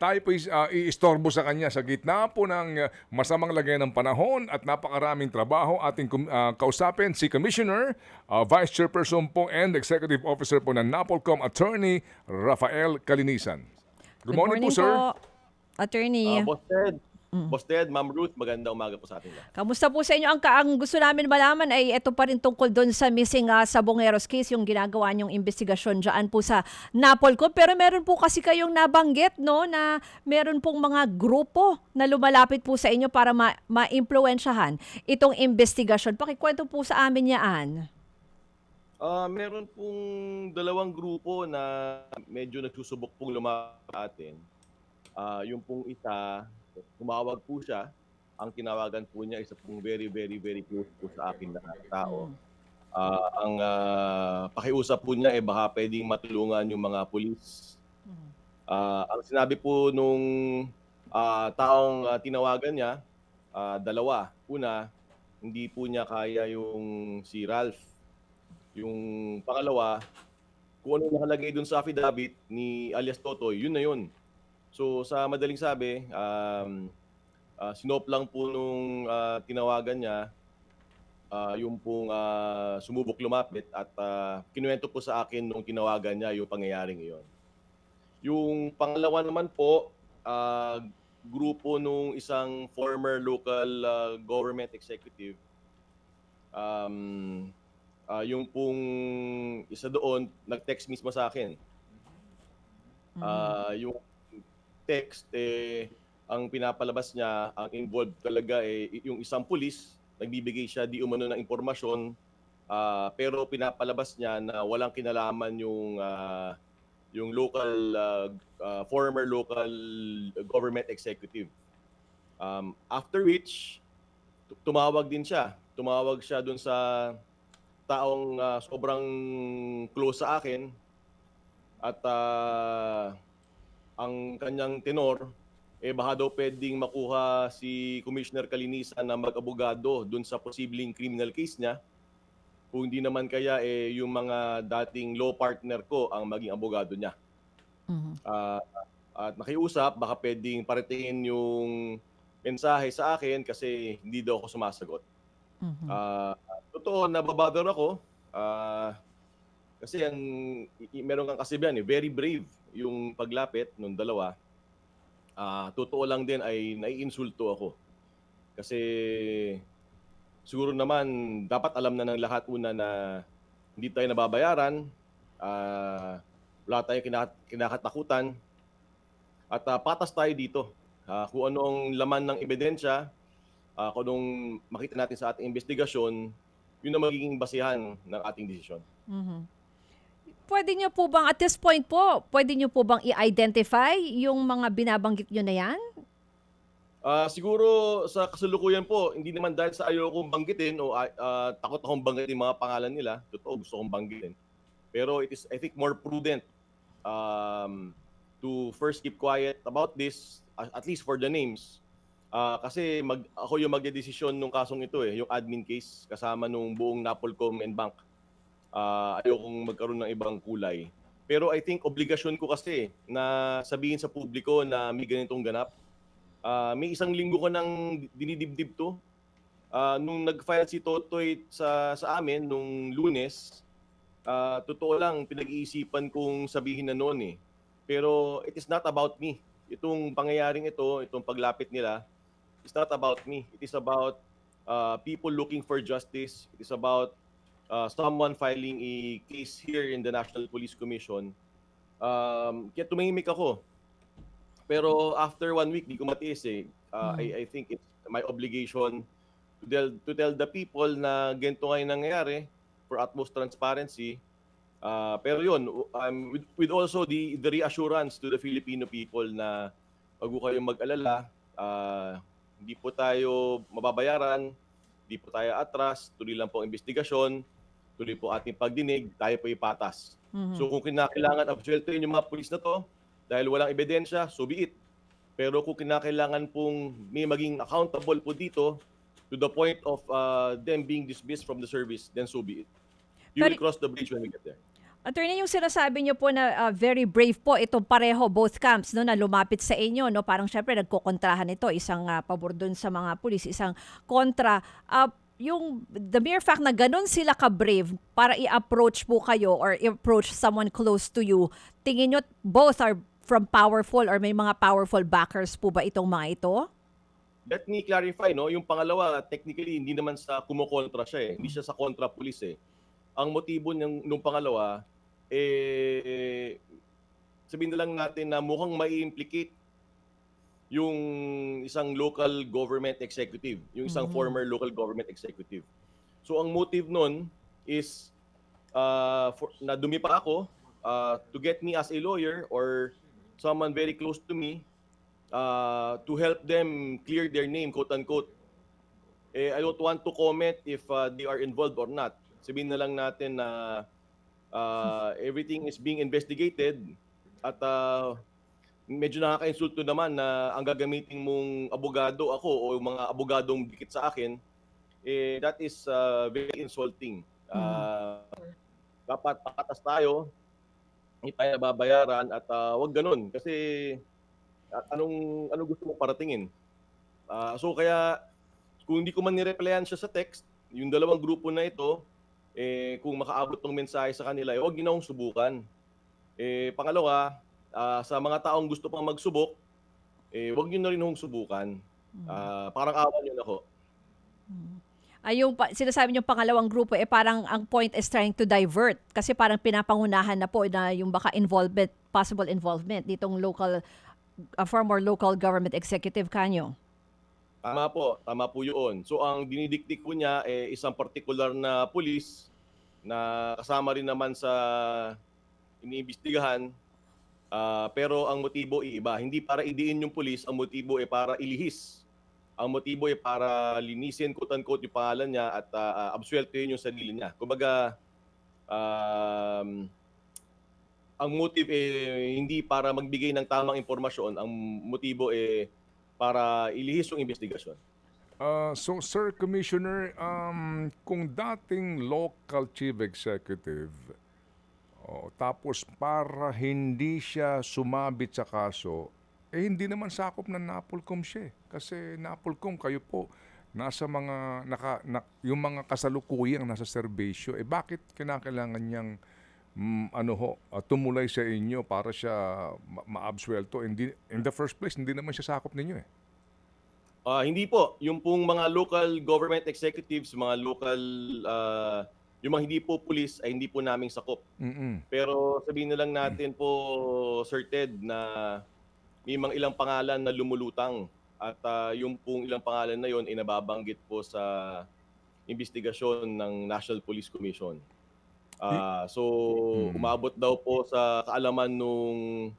tayo po iistorbo sa kanya sa gitna po ng ah, masamang lagay ng panahon at napakaraming trabaho ating ah, kausapin si Commissioner, ah, Vice Chairperson po and Executive Officer po ng NAPOLCOM Attorney Rafael Kalinisan. Good, morning, po, sir. Attorney. Ah, Boss Ted, Boss Ted, Ma'am Ruth, magandang umaga po sa atin lahat. Kamusta po sa inyo? Ang, ka- ang gusto namin malaman ay ito pa rin tungkol doon sa missing uh, sa Bongeros case, yung ginagawa niyong investigasyon dyan po sa Napolco. Pero meron po kasi kayong nabanggit, no, na meron pong mga grupo na lumalapit po sa inyo para ma- ma-impluensyahan itong investigasyon. Pakikwento po sa amin yaan. Ah, meron pong dalawang grupo na medyo nagsusubok pong lumapit sa atin. Ah, yung pong isa, tumawag po siya. Ang tinawagan po niya isa pong very, very, very close po sa akin na tao. Ah, ang ah, pakiusap po niya eh baka pwedeng matulungan yung mga pulis. Ah, ang sinabi po nung ah, taong ah, tinawagan niya, ah, dalawa. Una, hindi po niya kaya yung si Ralph. Yung pangalawa, kung ano nakalagay dun sa affidavit ni alias Totoy, yun na yun. So sa madaling sabi, um, ah, sinop lang po nung ah, tinawagan niya, ah, yung pong ah, sumubok lumapit at uh, kinuwento po sa akin nung tinawagan niya yung pangyayaring iyon. Yung pangalawa naman po, ah, grupo nung isang former local ah, government executive. Um, ah, yung pong isa doon, nag-text mismo sa akin. Ah, yung text, eh, ang pinapalabas niya, ang involved talaga, eh, yung isang pulis, nagbibigay siya di umano ng impormasyon, ah, pero pinapalabas niya na walang kinalaman yung ah, yung local ah, ah, former local government executive. Um, after which tu- tumawag din siya. Tumawag siya dun sa taong ah, sobrang close sa akin at ah, ang kanyang tenor eh baka daw pwedeng makuha si Commissioner Kalinisan na mag-abogado dun sa posibleng criminal case niya. Kung hindi naman kaya eh yung mga dating law partner ko ang maging abogado niya. Mhm. Ah, at nakiusap, baka pwedeng paratingin yung mensahe sa akin kasi hindi daw ako sumasagot. Mhm. Ah, totoo, nababother ako. Ah, kasi ang meron kang kasibihan, eh, very brave yung paglapit nung dalawa. Ah, totoo lang din ay naiinsulto ako. Kasi siguro naman dapat alam na ng lahat una na hindi tayo nababayaran. Ah, wala tayong kina- kinakatakutan. At ah, patas tayo dito. Ah, kung anong laman ng ebidensya, ah, kung anong makita natin sa ating investigasyon, yun ang magiging basihan ng ating desisyon. Mhm. Pwede niyo po bang, at this point po, pwede niyo po bang i-identify yung mga binabanggit niyo na yan? Ah, siguro sa kasalukuyan po, hindi naman dahil sa ayaw kong banggitin o ah, ah, takot akong banggitin mga pangalan nila. Totoo, gusto kong banggitin. Pero it is, I think, more prudent um, to first keep quiet about this, at least for the names. Ah, kasi mag, ako yung magdedesisyon nung kasong ito eh, yung admin case kasama nung buong Napolcom and Bank. Ah, ayokong magkaroon ng ibang kulay. Pero I think obligasyon ko kasi na sabihin sa publiko na may ganitong ganap. Ah, may isang linggo ko nang dinidibdib to. Ah, nung nag-file si Totoy sa sa amin nung Lunes, ah, totoo lang pinag-iisipan kong sabihin na noon eh. Pero it is not about me. Itong pangyayaring ito, itong paglapit nila, it's not about me. It is about ah, people looking for justice. It is about ah, someone filing a case here in the National Police Commission. Um, kaya tumahimik ako. Pero after one week, di ko matiis eh. Uh, I, I think it's my obligation to tell, to tell the people na ganito ngayon nangyayari for utmost transparency. Uh, pero yun, um, with, with also the, the reassurance to the Filipino people na wag kayong mag-alala, uh, hindi po tayo mababayaran, hindi po tayo atras, tuloy lang po ang investigasyon, tuloy po ating pagdinig, tayo po ipatas. Mhm. So kung kinakailangan absueltoin yung mga pulis na to dahil walang ebidensya, so be it. Pero kung kinakailangan pong may maging accountable po dito to the point of uh, them being dismissed from the service, then so be it. You Pero- will cross the bridge when we get there. Attorney, yung sinasabi niyo po na ah, very brave po itong pareho, both camps, no, na lumapit sa inyo, no? Parang syempre nagkokontrahan ito, isang ah, pabor dun sa mga pulis, isang kontra. Ah, yung the mere fact na ganun sila ka-brave para i-approach po kayo or i-approach someone close to you, tingin nyo both are from powerful or may mga powerful backers po ba itong mga ito? Let me clarify, no? Yung pangalawa, technically, hindi naman sa kumokontra siya eh. Hindi siya sa kontra police eh. Ang motibo ng nung pangalawa, eh, sabihin na lang natin na mukhang mai-implicate yung isang local government executive, yung isang Mhm. former local government executive. So ang motive nun is uh, for, na dumipa ako uh, to get me as a lawyer or someone very close to me uh, to help them clear their name, quote unquote. Eh, I don't want to comment if uh, they are involved or not. Sabihin na lang natin na uh, everything is being investigated at uh, medyo nakaka-insulto naman na ang gagamitin mong abogado ako o yung mga abogadong dikit sa akin, eh, that is uh, very insulting. Uh, Dapat pakatas tayo, hindi tayo nababayaran at uh, wag ganun kasi at anong ano gusto mo paratingin. Ah, so kaya kung hindi ko man nireplyan siya sa text, yung dalawang grupo na ito, eh, kung makaabot ng mensahe sa kanila, eh, huwag akong subukan. Eh, pangalawa, ah, sa mga taong gusto pang magsubok, eh, huwag niyo na rin akong subukan. Ah, parang awan na ako. Ay, yung pa, sinasabi niyo pangalawang grupo, eh parang ang point is trying to divert kasi parang pinapangunahan na po na yung baka involvement, possible involvement ditong local, uh, former local government executive kanyo. Tama po, tama po yun. So ang dinidiktik po niya eh, isang particular na pulis na kasama rin naman sa iniimbestigahan. Ah, pero ang motibo iiba. Hindi para idiin yung pulis, ang motibo ay para ilihis. Ang motibo ay para linisin, quote-unquote, yung pangalan niya at uh, absueltohin yung sarili niya. Kumbaga, um, ang motive eh, hindi para magbigay ng tamang impormasyon. Ang motibo eh, para ilihis yung investigasyon. Uh, so, Sir Commissioner, um, kung dating local chief executive, tapos para hindi siya sumabit sa kaso, eh hindi naman sakop ng Napolcom siya. eh. Kasi Napolcom, kayo po, nasa mga, naka, na, yung mga kasalukuyang nasa serbisyo, eh bakit kinakailangan niyang mm, ano ho, uh, tumulay sa inyo para siya ma- ma-absuelto? Hindi, in the first place, hindi naman siya sakop ninyo eh. Ah, hindi po. Yung pong mga local government executives, mga local, ah, yung mga hindi po police ay hindi po naming sakop. Mm-mm. Pero sabihin na lang natin po, Sir Ted, na may mga ilang pangalan na lumulutang. At ah, yung pong ilang pangalan na yon ay nababanggit po sa investigasyon ng National Police Commission. Ah, so, umabot daw po sa kaalaman nung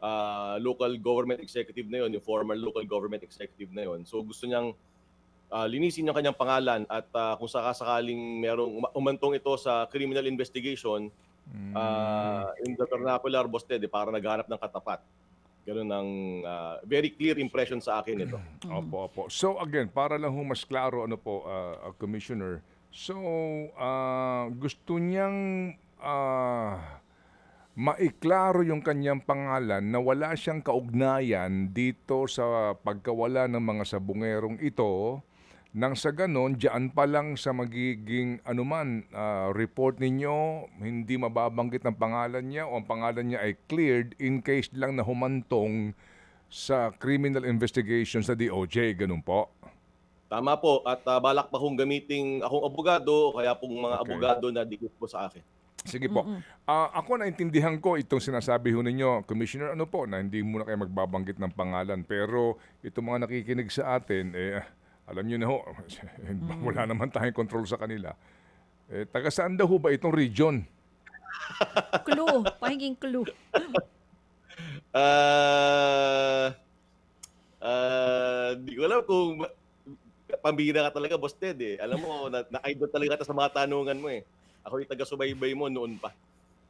ah, local government executive na yon, yung former local government executive na yon. So, gusto niyang ah, linisin yung kanyang pangalan at ah, kung sakasakaling merong uma- umantong ito sa criminal investigation, Mm. Ah, in the vernacular, Bosted, eh, para naghanap ng katapat. Ganun ang ah, very clear impression sa akin ito. Opo, opo. So again, para lang mas klaro ano po, uh, uh, Commissioner. So, uh, gusto niyang uh, maiklaro yung kanyang pangalan na wala siyang kaugnayan dito sa pagkawala ng mga sabungerong ito nang sa ganon, diyan pa lang sa magiging anuman uh, report ninyo, hindi mababanggit ang pangalan niya o ang pangalan niya ay cleared in case lang na humantong sa criminal investigation sa DOJ, ganun po. Tama po. At ah, balak pa kong gamiting akong abogado, kaya pong mga Okay. abogado na dikit po sa akin. Sige po. Ah, ako naintindihan ko itong sinasabi ho ninyo, Commissioner, ano po, na hindi muna kayo magbabanggit ng pangalan. Pero itong mga nakikinig sa atin, eh, alam nyo na ho, wala naman tayong control sa kanila. Eh, taga saan daw ho ba itong region? Clue, pahinging clue. Ah, ah, di ko alam kung ma- pambira ka talaga, Boss Ted eh. Alam mo, na, na-idol talaga ka sa mga tanungan mo eh. Ako yung taga-subaybay mo noon pa.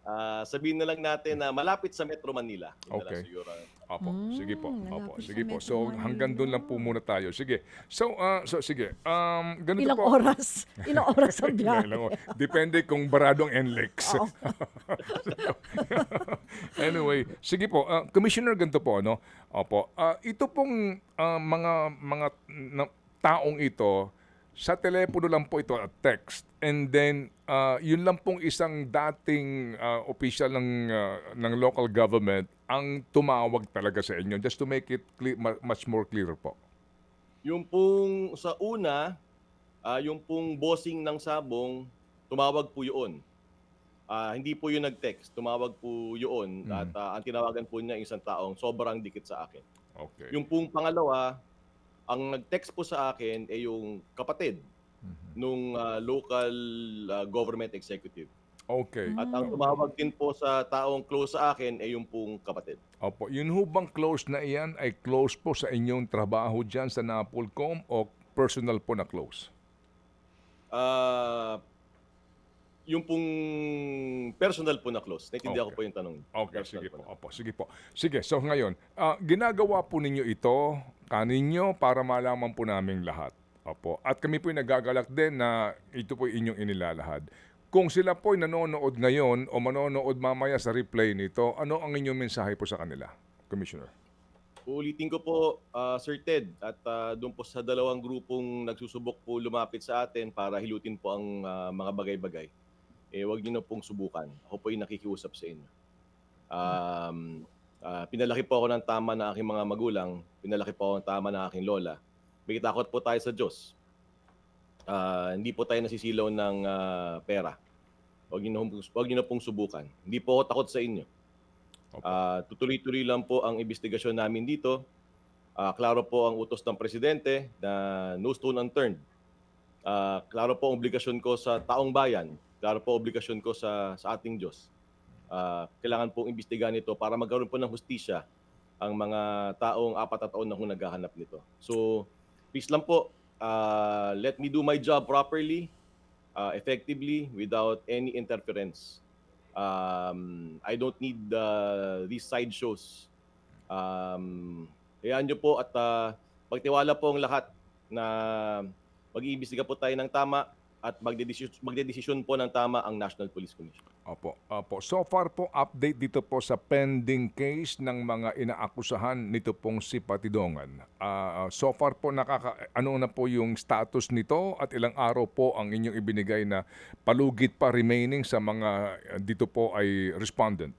Ah, sabihin na lang natin na malapit sa Metro Manila. Yun na lang Okay. siguro. Opo, Mm, sige po. Opo, sige po. So hanggang doon lang po muna tayo. Sige. So ah, so sige. Um ganito Ilang po. oras? Ilang oras ang biyahe? Ilang oras. Depende kung barado ang NLEX. Anyway, sige po. ah, Commissioner, ganito po, no? Opo. Ah, ito pong ah, mga mga na- taong ito, sa telepono lang po ito at text. And then, ah, yun lang pong isang dating ah, official ng, ah, ng local government ang tumawag talaga sa inyo. Just to make it cle- ma- much more clear po. Yung pong sa una, ah, yung pong bossing ng sabong, tumawag po yun. Ah, hindi po yun nag-text, tumawag po yun. Mm. At ah, ang tinawagan po niya isang taong sobrang dikit sa akin. Okay. Yung pong pangalawa, ang nag-text po sa akin ay yung kapatid Mhm. nung ah, local ah, government executive. Okay. At ang tumawag din po sa taong close sa akin ay yung pong kapatid. Opo, yun ho bang close na iyan ay close po sa inyong trabaho dyan sa Napolcom o personal po na close? Ah, yung pong personal po na close. Naintindihan ko Okay. po yung tanong. Okay, Personal sige po po. Opo, sige po. Sige, so ngayon, ah, ginagawa po ninyo ito kaninyo para malaman po namin lahat. Opo. At kami po nagagalak din na ito po inyong inilalahad. Kung sila po nanonood ngayon o manonood mamaya sa replay nito, ano ang inyong mensahe po sa kanila, Commissioner? Uulitin ko po, ah, Sir Ted, at ah, doon po sa dalawang grupong nagsusubok po lumapit sa atin para hilutin po ang ah, mga bagay-bagay. Eh, wag niyo na pong subukan. Ako po nakikiusap sa inyo. Um, ah, pinalaki po ako ng tama ng aking mga magulang. Pinalaki po ako ng tama ng aking lola. May takot po tayo sa Diyos. Ah, hindi po tayo nasisilaw ng ah, pera. Huwag niyo, huwag niyo na pong subukan. Hindi po ako takot sa inyo. Ah, tutuloy-tuloy lang po ang investigasyon namin dito. Ah, klaro po ang utos ng presidente na no stone unturned. Ah, klaro po ang obligasyon ko sa taong bayan. Klaro po obligasyon ko sa sa ating Diyos. Ah, kailangan pong imbestigahan ito para magkaroon po ng hustisya ang mga taong apat na taon na naghahanap nito. So, please lang po, ah, let me do my job properly, ah, effectively, without any interference. Um, I don't need uh, these side shows. Um, hayaan nyo po at uh, magtiwala po ang lahat na mag-iimbestiga po tayo ng tama at magdedesisyon, magdedesisyon po ng tama ang National Police Commission. Opo, opo. So far po, update dito po sa pending case ng mga inaakusahan nito pong si Patidongan. Ah, so far po, nakaka, ano na po yung status nito at ilang araw po ang inyong ibinigay na palugit pa remaining sa mga ah, dito po ay respondent.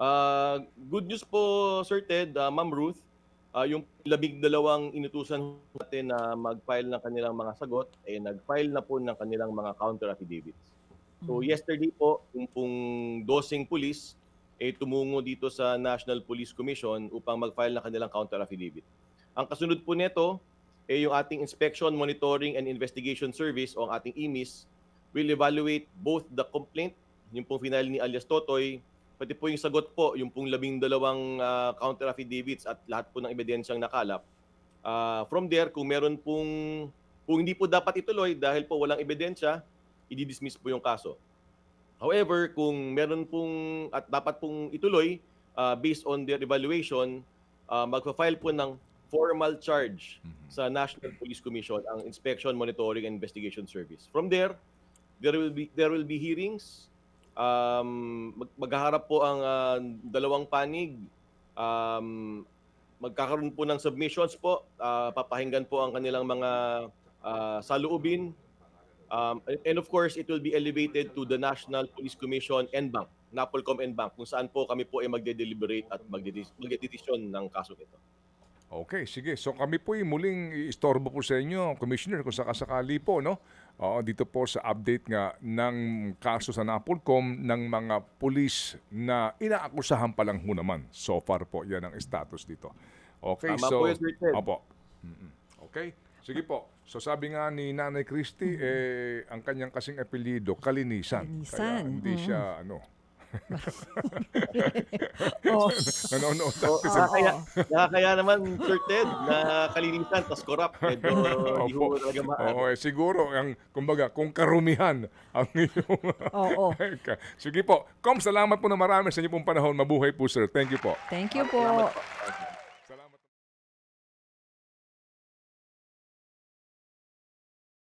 Uh, good news po, Sir Ted, uh, Ma'am Ruth, uh, yung labing dalawang inutusan natin na mag-file ng kanilang mga sagot, eh nag-file na po ng kanilang mga counter affidavits. So yesterday po, yung pong dosing police eh tumungo dito sa National Police Commission upang mag-file ng kanilang counter affidavit. Ang kasunod po nito eh yung ating Inspection, Monitoring and Investigation Service o ang ating IMIS will evaluate both the complaint, yung pong final ni alias Totoy, pati po yung sagot po, yung pong labing dalawang ah, counter affidavits at lahat po ng ebidensyang nakalap. Ah, from there, kung meron pong, kung hindi po dapat ituloy dahil po walang ebidensya, i-dismiss po yung kaso. However, kung meron pong at dapat pong ituloy ah, based on their evaluation, uh, magfa-file po ng formal charge sa National Police Commission ang Inspection, Monitoring and Investigation Service. From there, there will be there will be hearings. Um, mag- maghaharap po ang ah, dalawang panig. Um, magkakaroon po ng submissions po. Ah, papahinggan po ang kanilang mga ah, saloobin. Um, and- of course, it will be elevated to the National Police Commission and Bank, NAPOLCOM and Bank, kung saan po kami po ay magde-deliberate at magde- magdedesisyon ng kaso nito. Okay, sige. So kami po yung muling istorbo po sa inyo, Commissioner, kung sakasakali po, no? Oo, dito po sa update nga ng kaso sa Napolcom ng mga pulis na inaakusahan pa lang ho naman. So far po, yan ang status dito. Okay, Tama so... po yun. Opo. Mm-mm. Okay, sige po. So sabi nga ni Nanay Christie, eh, ang kanyang kasing apelyido, Kalinisan. Kaya Kalinisan, hindi mm. siya, ano, Oh. Nanonood So, natin sa nakakaya, nakakaya naman, Sir Ted, na kalinisan, tas corrupt. Medyo hindi Opo. mo talaga Oo, eh, siguro, ang, kumbaga, kung karumihan ang iyong... Oo. Sige po. Com, salamat po na marami sa inyo pong panahon. Mabuhay po, sir. Thank you po. Thank you po. Salamat po.